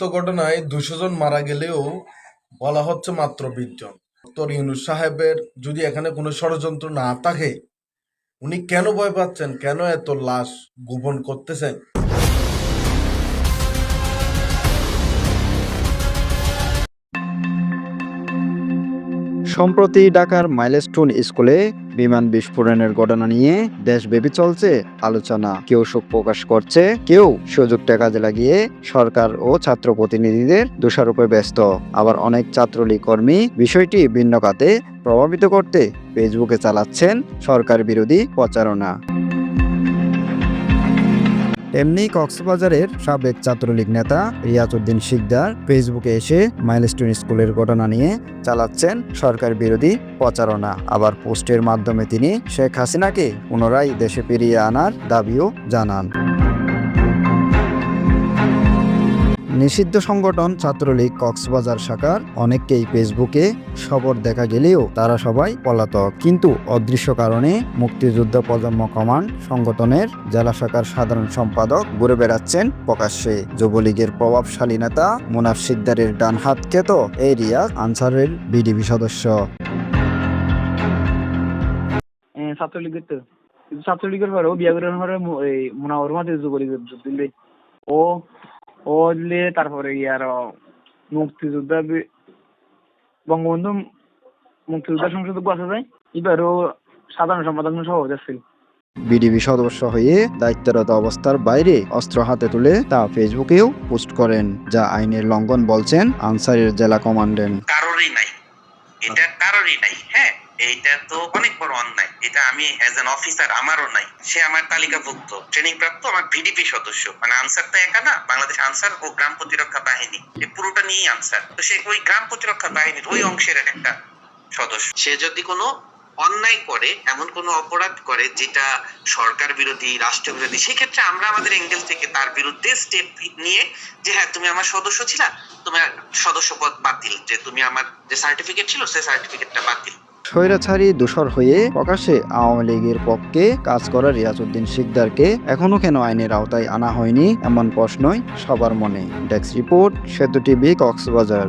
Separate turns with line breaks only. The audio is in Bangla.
সংশ্লিষ্ট ঘটনায় দুশো জন মারা গেলেও বলা হচ্ছে মাত্র বিশ জন। ডক্টর ইউনুস সাহেবের যদি এখানে কোনো ষড়যন্ত্র না থাকে, উনি কেন ভয় পাচ্ছেন? কেন এত লাশ গোপন করতেছেন?
সম্প্রতি ঢাকার মাইলস্টোন স্কুলে বিমান বিস্ফোরণের ঘটনা নিয়ে দেশব্যাপী চলছে আলোচনা। কেউ শোক প্রকাশ করছে, কেউ সুযোগটা কাজে লাগিয়ে সরকার ও ছাত্র প্রতিনিধিদের দোষারোপে ব্যস্ত। আবার অনেক ছাত্রলীগ কর্মী বিষয়টি ভিন্ন খাতে প্রভাবিত করতে ফেসবুকে চালাচ্ছেন সরকার বিরোধী প্রচারণা। এমনি কক্সবাজারের সাবেক ছাত্রলীগ নেতা রিয়াজউদ্দিন শিকদার ফেসবুকে এসে মাইলস্টোন স্কুলের ঘটনা নিয়ে চালাচ্ছেন সরকার বিরোধী প্রচারণা। আবার পোস্টের মাধ্যমে তিনি শেখ হাসিনাকে পুনরায় দেশে ফিরিয়ে আনার দাবিও জানান। নিষিদ্ধ সংগঠন ছাত্রলীগ কক্সবাজার শাখার অনেককেই ফেসবুকে খবর দেখা গেলেও তারা সবাই পলাতক। কিন্তু অদৃশ্য কারণে মুক্তিযুদ্ধ প্রজন্ম কমান্ড সংগঠনের জেলা শাখার সাধারণ সম্পাদক ঘুরে বেড়াচ্ছেন প্রকাশ্যে। যুবলীগের প্রভাবশালী নেতা মুনাফ সিকদারের ডান হাতকে তো এই রিয়াজ আনসারের বিডিবি সদস্য।
ছাত্রলীগের ছাত্রলীগের পরে ও বিয়া করার পরে মুনাওয়ার মাঝে যুবলীগের যোগ দিলে ও ও দিলে তারপরে ইয়ার মুক্তিযোদ্ধা বঙ্গবন্ধু মুক্তিযোদ্ধা সংসদ বসা যায় এবারও সাধারণ সম্পাদক সভাপতি ছিল
বিডিবি সদস্য হয়ে দায়িত্বরত অবস্থার বাইরে অস্ত্র হাতে তুলে তা ফেসবুকেও পোস্ট করেন যা আইনের লঙ্ঘন বলছেন আনসারের জেলা কমান্ডেন্ট।
কারোরই নাই। এটা কারোরই নাই। হ্যাঁ এইটা তো অনেক বড় অন্যায়। এটা আমি অ্যাজ এন অফিসার আমারও নাই। সে আমার তালিকাভুক্ত ট্রেনিং প্রাপ্ত আমার ভিডিপি সদস্য। মানে আনসার তো একা না, বাংলাদেশ আনসার ও গ্রাম প্রতিরক্ষা বাহিনী। এই পুরোটা নিয়েই আনসার। তো সে ওই গ্রাম প্রতিরক্ষা বাহিনীর ওই অংশের একটা সদস্য। সে যদি কোনো অন্যায় করে, এমন কোনো অপরাধ করে যেটা সরকার বিরোধী, রাষ্ট্র বিরোধী, সেক্ষেত্রে আমরা আমাদের এঙ্গেল থেকে তার বিরুদ্ধে স্টেপ নিয়ে যে হ্যাঁ তুমি আমার সদস্য ছিলা, তোমার সদস্য পদ বাতিল, যে তুমি আমার যে সার্টিফিকেট ছিল সেই সার্টিফিকেটটা বাতিল।
স্বৈরাচারী দূষর হয়ে প্রকাশে আওয়ামী লীগের পক্ষে কাজ করা রিয়াজউদ্দিন সিকদারকে এখনও কেন আইনের আওতায় আনা হয়নি, এমন প্রশ্নই সবার মনে। Desk report, Setu TV, Cox's Bazar.